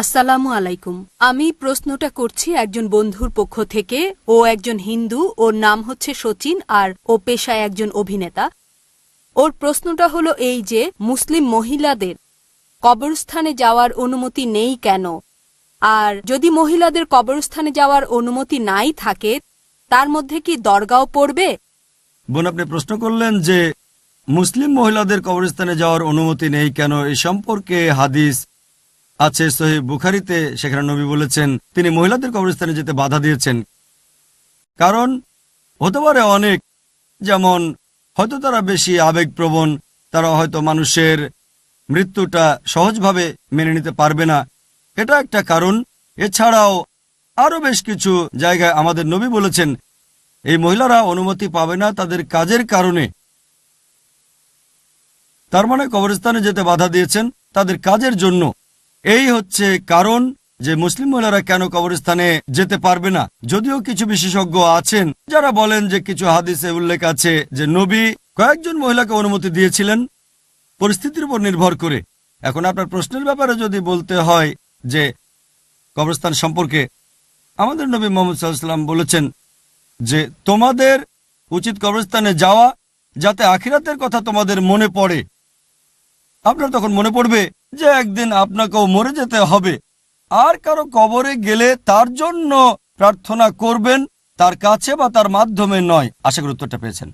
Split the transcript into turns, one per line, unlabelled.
আসসালামু আলাইকুম। আমি প্রশ্নটা করছি একজন বন্ধুর পক্ষ থেকে, ও একজন হিন্দু, ওর নাম হচ্ছে সচিন আর ও পেশায় একজন অভিনেতা। ওর প্রশ্নটা হলো এই যে, মুসলিম মহিলাদের কবরস্থানে যাওয়ার অনুমতি নেই কেন? আর যদি মহিলাদের কবরস্থানে যাওয়ার অনুমতি নাই থাকে, তার মধ্যে কি দরগাও পড়বে?
বোন, আপনি প্রশ্ন করলেন যে, মুসলিম মহিলাদের কবরস্থানে যাওয়ার অনুমতি নেই কেন? এই সম্পর্কে হাদিস আছে সহি বুখারিতে, সেখানে নবী বলেছেন, তিনি মহিলাদের কবরস্থানে যেতে বাধা দিয়েছেন। কারণ, হতে পারে অনেক, যেমন, হয়তো তারা বেশি আবেগপ্রবণ, তারা হয়তো মানুষের মৃত্যুটা সহজভাবে মেনে নিতে পারবে না। এটা একটা কারণ। এছাড়াও, আরও বেশ কিছু জায়গায় আমাদের নবী বলেছেন, এই মহিলারা অনুমতি পাবে না তাদের কাজের কারণে। তার মানে কবরস্থানে যেতে বাধা দিয়েছেন তাদের কাজের জন্য। এই হচ্ছে কারণ যে মুসলিম মহিলারা কেন কবরস্থানে যেতে পারবে না। যদিও কিছু বিশেষজ্ঞ আছেন, যারা বলেন যে কিছু হাদিসে উল্লেখ আছে যে নবী কয়েকজন মহিলাকে অনুমতি দিয়েছিলেন পরিস্থিতির উপর নির্ভর করে। এখন আপনার প্রশ্নের ব্যাপারে যদি বলতে হয় যে কবরস্থান সম্পর্কে, আমাদের নবী মোহাম্মদ সাল্লাম বলেছেন যে তোমাদের উচিত কবরস্থানে যাওয়া যাতে আখিরাতের কথা তোমাদের মনে পড়ে। আপনার তখন মনে পড়বে যে একদিন আপনাকেও মরে যেতে হবে। আর কারও কবরে গেলে তার জন্য প্রার্থনা করবেন, তার কাছে বা তার মাধ্যমে নয়। আশা করি উত্তরটা পেয়েছেন।